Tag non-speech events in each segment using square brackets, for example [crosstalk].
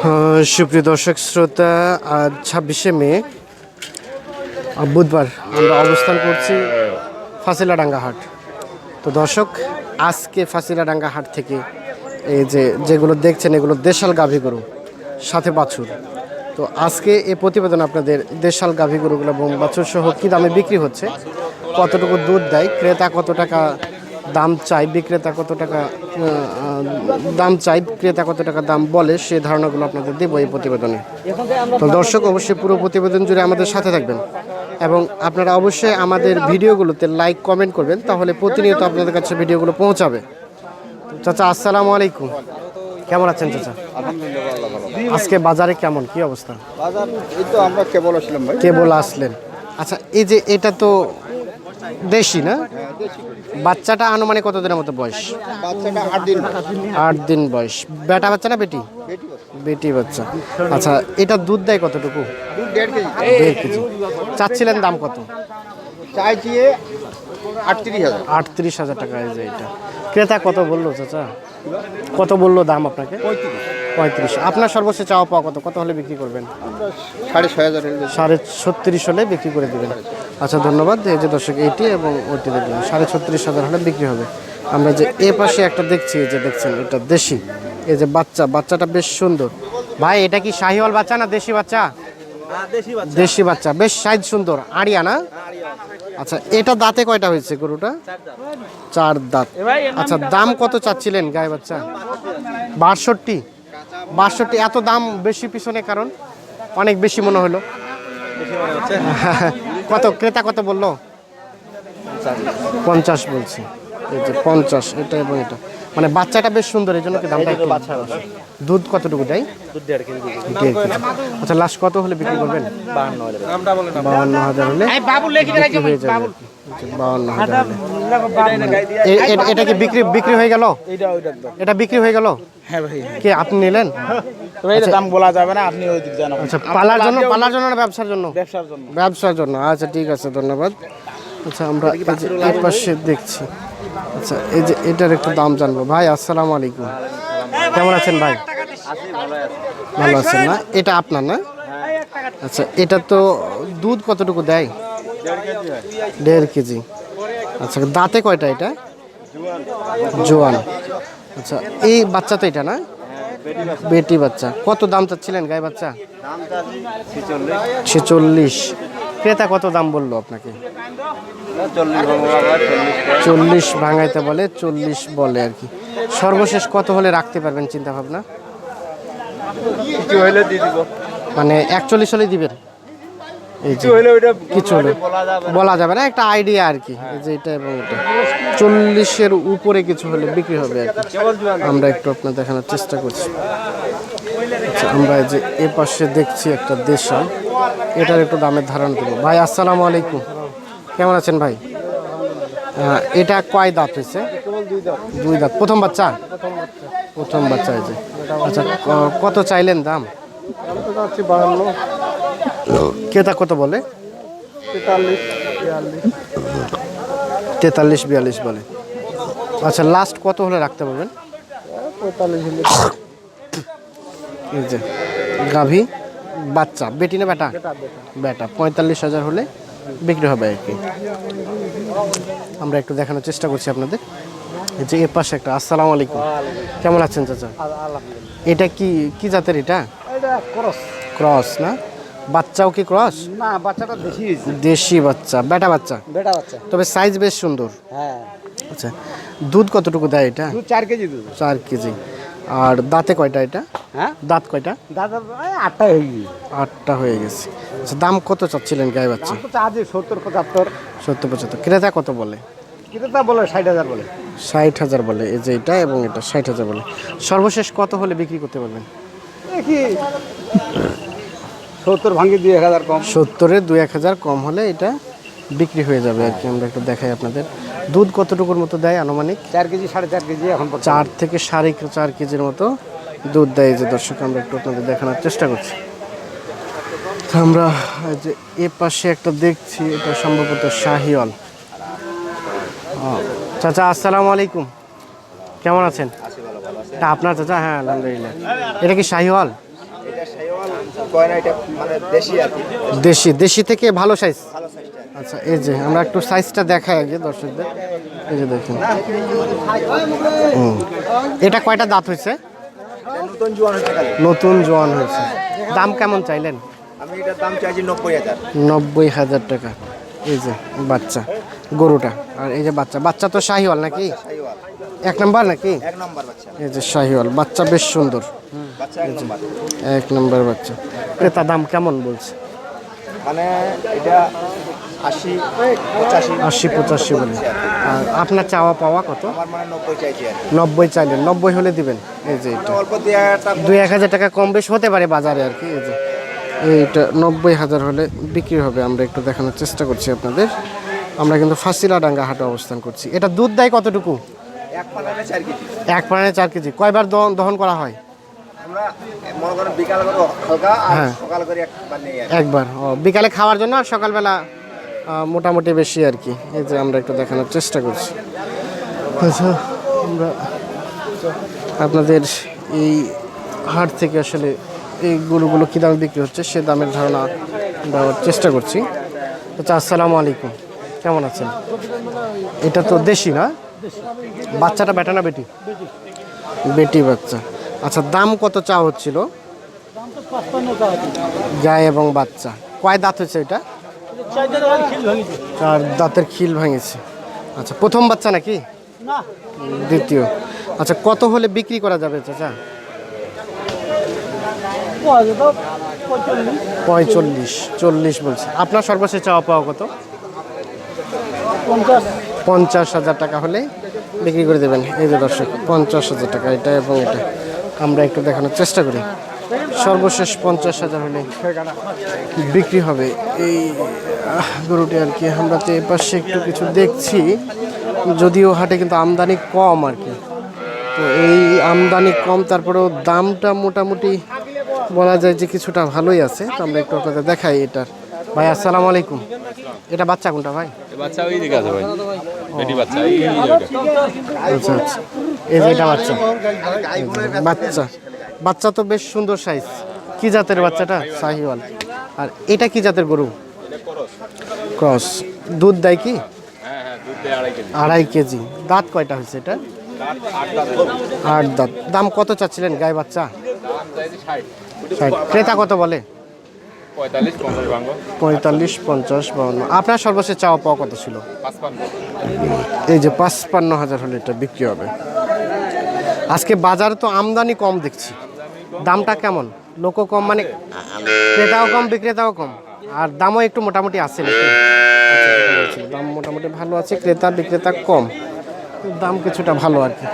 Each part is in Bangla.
আহ, সুপ্রিয় দর্শক শ্রোতা আজ ছাব্বিশে মে বুধবার আমরা অবস্থান করছি ফাঁসিলাডাঙ্গা হাট। তো দর্শক আজকে ফাঁসিলাডাঙ্গা হাট থেকে এই যে যেগুলো দেখছেন এগুলো দেশাল গাভী গরু সাথে বাছুর। তো আজকে এই প্রতিবেদন আপনাদের দেশাল গাভী গরুগুলো এবং বাছুর সহ কী দামে বিক্রি হচ্ছে কতটুকু দুধ দেয় ক্রেতা কত টাকা দাম চাই বিক্রেতা কত টাকা দাম চাই ক্রেতা কত টাকা দাম বলে সে ধারণাগুলো আপনাদের দেবো এই প্রতিবেদনে। তো দর্শক অবশ্যই পুরো প্রতিবেদন জুড়ে আমাদের সাথে থাকবেন এবং আপনারা অবশ্যই আমাদের ভিডিওগুলোতে লাইক কমেন্ট করবেন তাহলে প্রতিনিয়ত আপনাদের কাছে ভিডিওগুলো পৌঁছাবে। চাচা আসসালামু আলাইকুম। কেমন আছেন চাচা? আজকে বাজারে কেমন কি অবস্থা? বাজার এই তো আমরা কেবল আসলাম ভাই। কেবল আসলেন। আচ্ছা এই যে এটা তো দেশি না? বাচ্চাটা আনুমানিক কত দিনের মতো বয়স? আট দিন বয়স। বেটা বাচ্চা না বেটি? বেটি বাচ্চা। আচ্ছা এটা দুধ দেয় কতটুকু? দেড় কেজি। চাচ্ছিলেন দাম কত? চাইছি আটত্রিশ হাজার। টাকা এটা। ক্রেতা কত বলল চাচা? কত বলল দাম আপনাকে? পঁয়ত্রিশ। আপনার সর্বোচ্চ চাওয়া পাওয়া কত? কত হলে বিক্রি করবেন? সাড়ে ছয় হাজার সাড়ে ছত্রিশ হলে বিক্রি করে দেবেন। আচ্ছা ধন্যবাদ। এই যে দর্শক এইটি এবং ওইটি দেখবেন সাড়ে ছত্রিশ হাজার হলে বিক্রি হবে। আমরা যে এ পাশে একটা দেখছি যে দেখছেন এটা দেশি। এই যে বাচ্চা বাচ্চাটা বেশ সুন্দর। ভাই এটা কি শাহিওয়াল বাচ্চা না দেশি বাচ্চা? দেশি বাচ্চা। বেশ সাইজ সুন্দর। আড়িয়া না? আচ্ছা এটা দাঁতে কয়টা হয়েছে গরুটা? চার দাঁত। আচ্ছা দাম কত চাচ্ছিলেন গায়ে বাচ্চা? বাষট্টি। বাষট্টি এত দাম বেশি পিছনে কারণ অনেক বেশি মনে হলো। [laughs] কত ক্রেতা কত বলল? পঞ্চাশ বলছি। এই যে পঞ্চাশ এটা এবং এটা। মানে বাচ্চাটা বেশ সুন্দর এই জন্য কি দামটা একটু দুধ কতটুকু দেয়? দেড় কেজি। আচ্ছা লাস্ট কত হলে বিক্রি করবেন? বাহান্ন হাজার। হলে বাহান্ন হাজার হলে। এটা কি বিক্রি বিক্রি হয়ে গেল? এটা বিক্রি হয়ে গেল? হ্যাঁ ভাই কি আপনি নিলেন? দাম বলা যাবে না আপনি ওই দিক জানো আচ্ছা পালার জন্য পালার জন্য না ব্যবসার জন্য? ব্যবসার জন্য। ব্যবসার জন্য। আচ্ছা ঠিক আছে ধন্যবাদ। আচ্ছা আমরা এই পাশে দেখছি। আচ্ছা এই যে এটার একটু দাম জানব। ভাই আসসালামু আলাইকুম। কেমন আছেন ভাই? ভালো আছেন না? এটা আপনার না? আচ্ছা এটা তো দুধ কতটুকু দেয়? দেড় কেজি। আচ্ছা দাঁতে কয়টা এটা? জোয়ান। আচ্ছা এই বাচ্চা তো এটা না? বেটি বাচ্চা। কত দাম চাচ্ছিলেন গায়ে বাচ্চা? ছেচল্লিশ। ক্রেতা কত দাম বলল আপনাকে? চল্লিশ ভাঙাইতে বলে চল্লিশ বলে আর কি। সর্বশেষ কত হলে রাখতে পারবেন চিন্তা ভাবনা মানে একচল্লিশ হলে দিবেন এই যে হইলে ওইটা কিছু হলে বলা যাবে না। একটা আইডিয়া আর কি যে এটা এবং এটা চল্লিশের উপরে কিছু হলে বিক্রি হবে আর কি। আমরা একটু আপনার দেখানোর চেষ্টা করছি। আচ্ছা আমরা যে এ পাশে দেখছি একটা দেশাল। এটার একটু দামের ধারণা দেবো। ভাই আসসালামু আলাইকুম। কেমন আছেন ভাই? এটা কয় দাঁত হয়েছে? দুই দাঁত। প্রথম বাচ্চা? প্রথম বাচ্চা হয়েছে আচ্ছা কত চাইলেন দাম? বাহান্ন। ক্রেতা কত বলে? তেতাল্লিশ বিয়াল্লিশ বলে। আচ্ছা লাস্ট কত হলে রাখতে পারবেন? যে গাভী বাচ্চা বেটি না বেটা? বেটা পঁয়তাল্লিশ হাজার হলে বিক্রি হবে আর কি। আমরা একটু দেখানোর চেষ্টা করছি আপনাদের। যে এর পাশে একটা আসসালামু আলাইকুম। কেমন আছেন চাচা? এটা কি কি জাতের এটা? খরচ ক্রস না? বাচ্চাও কি ক্রস? না বাচ্চাটা হয়েছে। দেশি বাচ্চা বেটা বাচ্চা? বেটা বাচ্চা। তবে সাইজ বেশ সুন্দর। হ্যাঁ। আচ্ছা দুধ কতটুকু দেয় এটা? দু চার কেজি দুধ। চার কেজি। আর দাঁতে কয়টা এটা? হ্যাঁ? দাঁত কয়টা? দাঁত আটটা হয়ে গেছে আটটা হয়ে গেছে। আচ্ছা দাম কত চাচ্ছিলেন গায়ে বাচ্চা? চার্জে সত্তর পঁচাত্তর। সত্তর পঁচাত্তর। ক্রেতা কত বলে? ক্রেতা বলে ষাট হাজার বলে। ষাট হাজার বলে এই যে এটা এবং এটা ষাট হাজার বলে। সর্বশেষ কত হলে বিক্রি করতে পারবেন? দেখি। সত্তর ভাঙি দুই এক হাজার কম। সত্তরে দু এক হাজার কম হলে এটা বিক্রি হয়ে যাবে আর কি আমরা একটু দেখাই আপনাদের। দুধ কতটুকুর মতো দেয় আনুমানিক? চার কেজি সাড়ে চার কেজি এখন। চার থেকে সাড়ে চার কেজির মতো দুধ দেয় এই যে দর্শক আমরা একটু আপনাদের দেখানোর চেষ্টা করছি। তো আমরা যে এ পাশে একটা দেখছি এটা সম্ভবত শাহিওয়াল। চাচা আসসালামু আলাইকুম। কেমন আছেন? এটা আপনার চাচা? হ্যাঁ আলহামদুলিল্লাহ। এটা কি শাহিওয়াল? এটা মানে দেশি আর কি। দেশি দেশি থেকে ভালো সাইজ ভালো সাইজটা আচ্ছা এই যে আমরা একটু সাইজটা দেখাই আগে দর্শকদের। এই যে দেখুন। এটা কয়টা দাঁত হয়েছে? নতুন জোয়ান হচ্ছে নতুন জোয়ান হয়েছে। দাম কেমন চাইলেন? আমি এটার দাম চাইছি নব্বই হাজার। নব্বই হাজার টাকা। এই যে বাচ্চা গরুটা। আর এই যে বাচ্চা বাচ্চা তো শাহিওয়াল নাকি? এক নাম্বার নাকি? এক নম্বর বাচ্চা। এই যে শাহিওয়াল বাচ্চা বেশ সুন্দর। এক নম্বর। বাচ্চা। ক্রেতা দাম কেমন বলছে? মানে এটা আশি পঁচাশি। আশি পঁচাশি বলে। আর আপনার চাওয়া পাওয়া কত? মানে নব্বই চাইলেন। নব্বই হলে দিবেন। এই যে এটা। দুই এক হাজার টাকা কম বেশ হতে পারে বাজারে আর কি এই যে। এইটা নব্বই হাজার হলে বিক্রি হবে। আমরা একটু দেখানোর চেষ্টা করছি আপনাদের। আমরা কিন্তু ফাঁসিলা ডাঙ্গা হাটে অবস্থান করছি। এটা দুধ দেয় কতটুকু? এক পালানে চার কেজি। চার কেজি। কয়বার দহন দহন করা হয়? বিকাল করে হালকা আর হ্যাঁ। সকাল করে। একবার ও বিকালে খাওয়ার জন্য আর সকালবেলা মোটামুটি বেশি আর কি। এই যে আমরা একটু দেখানোর চেষ্টা করছি। আচ্ছা আমরা আপনাদের এই হাট থেকে আসলে এই গরুগুলো কী দামে বিক্রি হচ্ছে সে দামের ধারণা দেওয়ার চেষ্টা করছি। আচ্ছা আসসালামু আলাইকুম। কেমন আছেন? এটা তো দেশি না? বাচ্চাটা বেটা না বেটি। বেটি বাচ্চা। আচ্ছা দাম কত চা হচ্ছিল? গায়ে এবং বাচ্চা। কয় দাঁত হয়েছে এটা? চার দাঁতের খিল ভাঙেছে। আচ্ছা প্রথম বাচ্চা নাকি? দ্বিতীয়। আচ্ছা কত হলে বিক্রি করা যাবে চাচা? পঁয়চল্লিশ চল্লিশ বলছে। আপনার সর্বশেষ চাওয়া পাওয়া কত? পঞ্চাশ হাজার টাকা হলে বিক্রি করে দেবেন। এই যে দর্শক পঞ্চাশ হাজার টাকা। এটা এবং এটা। আমরা একটু দেখানোর চেষ্টা করি। সর্বশেষ পঞ্চাশ হাজার হলে বিক্রি হবে। এই গরুটি আর কি আমরা তো এ পাশে একটু কিছু দেখছি। যদিও হাটে কিন্তু আমদানি কম আর কি। তো এই আমদানি কম তারপরেও দামটা মোটামুটি বলা যায় যে কিছুটা ভালোই আছে। তো আমরা একটু আপনাদের দেখাই এটার। ভাই আসসালামু আলাইকুম। এটা বাচ্চা কোনটা ভাই? বাচ্চা ওই দিকে আছে ভাই। বেটি বাচ্চা। আচ্ছা আচ্ছা। এই যে এটা বাচ্চা। বাচ্চা। বাচ্চা তো বেশ সুন্দর সাইজ কি জাতের বাচ্চাটা? শাহিওয়াল আর এটা কি জাতের গরু? ক্রস। দুধ দেয় কি? হ্যাঁ হ্যাঁ দুধ দেয় আড়াই কেজি। দাঁত কয়টা হয়েছে এটা? আট দাঁত দাম কত চাচ্ছিলেন গায়ে বাচ্চা। ক্রেতা কত বলে? পঁয়তাল্লিশ পঞ্চাশ বাউন্ন। আপনার সর্বশেষ চাওয়া পাওয়া কত ছিল? এই যে পাঁচপান্ন হাজার হলে এটা বিক্রি হবে। আজকে বাজারে তো আমদানি কম দেখছি। দামটা কেমন? লোকও কম মানে ক্রেতাও কম বিক্রেতাও কম। আর দামও একটু মোটামুটি আছে আচ্ছা, দাম মোটামুটি ভালো আছে ক্রেতা বিক্রেতা কম। দাম কিছুটা ভালো আর কি।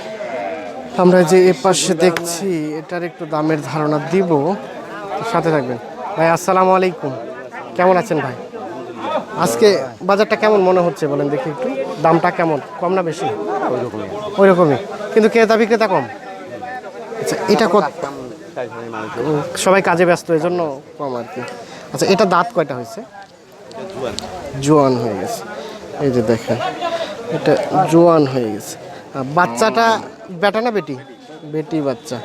আমরা যে এ পাশে দেখছি এটার একটু দামের ধারণা দিব। সাথে থাকবেন। ভাই আসসালামু আলাইকুম। কেমন আছেন ভাই? আজকে বাজারটা কেমন মনে হচ্ছে বলেন দেখি একটু। দামটা কেমন? কম না বেশি? ওই রকমই কিন্তু ক্রেতা বিক্রেতা কম? আচ্ছা এটা কত? সবাই কাজে ব্যস্ত এই জন্য কম আর কি। আচ্ছা এটা দাঁত কয়টা হয়েছে? জোয়ান। হয়ে গেছে। এই যে দেখেন এটা জোয়ান হয়ে গেছে। বাচ্চাটা বেটা না বেটি? বেটি বাচ্চা।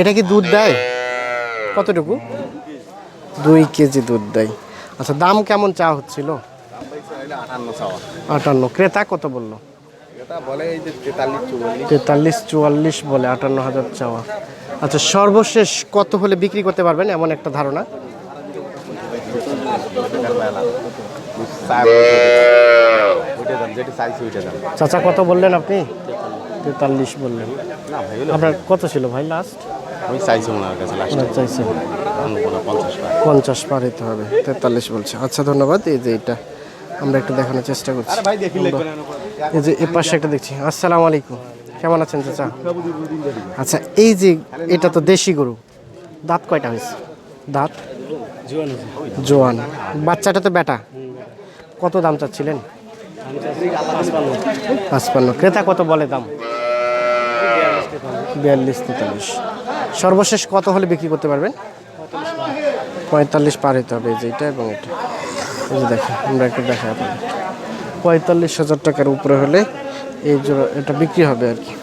এটা কি দুধ দেয়? কতটুকু? দুই কেজি দুধ দেয়। আচ্ছা দাম কেমন চা হচ্ছিল? আটান্ন ক্রেতা কত বলল? তেতাল্লিশ চুয়াল্লিশ। বলে আটান্ন হাজার চাওয়া। আচ্ছা সর্বশেষ কত হলে বিক্রি করতে পারবেন? এমন একটা ধারণা। চাচা কত বললেন আপনি? তেতাল্লিশ বললেন। আপনার কত ছিল ভাই লাস্ট আমি চাইছি ওনার কাছে লাস্ট পঞ্চাশ পার। হতে হবে তেতাল্লিশ বলছে। আচ্ছা ধন্যবাদ। এই যে এটা আমরা একটু দেখানোর চেষ্টা করছি। এই যে এ পাশে একটা দেখছি। আসসালামু আলাইকুম। কেমন আছেন চাচা? আচ্ছা এই যে এটা তো দেশি গরু। দাঁত কয়টা হয়েছে? দাঁত? জোয়ান। বাচ্চাটা তো বেটা। কত দাম চাচ্ছিলেন? পাঁচপান্ন। ক্রেতা কত বলে দাম? বিয়াল্লিশ তেতাল্লিশ। সর্বশেষ কত হলে বিক্রি করতে পারবেন? পঁয়তাল্লিশ পার হতে হবে এই যে এটা এবং এটা। এই দেখেন আমরা একটু দেখা আপনাদের। পঁয়তাল্লিশ হাজার টাকার উপরে হলে এই জোড়া এটা বিক্রি হবে আর কি।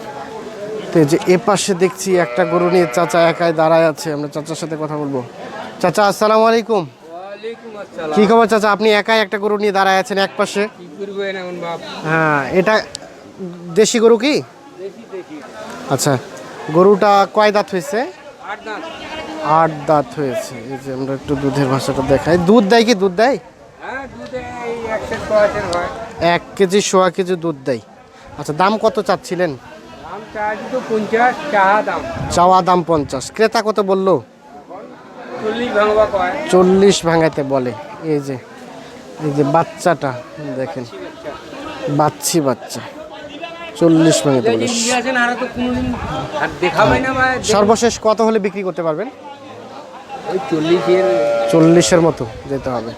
তো যে এ পাশে দেখছি একটা গরু নিয়ে চাচা একাই দাঁড়ায় আছে। আমরা চাচার সাথে কথা বলব। চাচা আসসালামু আলাইকুম। কি খবর চাচা? আপনি একাই একটা গরু নিয়ে দাঁড়ায় আছেন এক পাশে? হ্যাঁ এটা দেশি গরু কি? আচ্ছা গরুটা কয় দাঁত হয়েছে? আট দাঁত হয়েছে। এই যে আমরা একটু দুধের ভাষাটা দেখাই। দুধ দেয় কি? দুধ দেয়? এক কেজি সোয়া কেজি দুধ দেয়। আচ্ছা দাম কত চাচ্ছিলেন? চাওয়া দাম পঞ্চাশ। ক্রেতা কত বলল? চল্লিশ ভাঙাতে বলে। এই যে এই যে বাচ্চাটা দেখেন। বাচ্চি বাচ্চা। চল্লিশ ভাঙাতে বলে। সর্বশেষ কত হলে বিক্রি করতে পারবেন? চল্লিশের মতো যেতে হবে।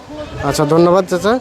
আচ্ছা ধন্যবাদ চাচা।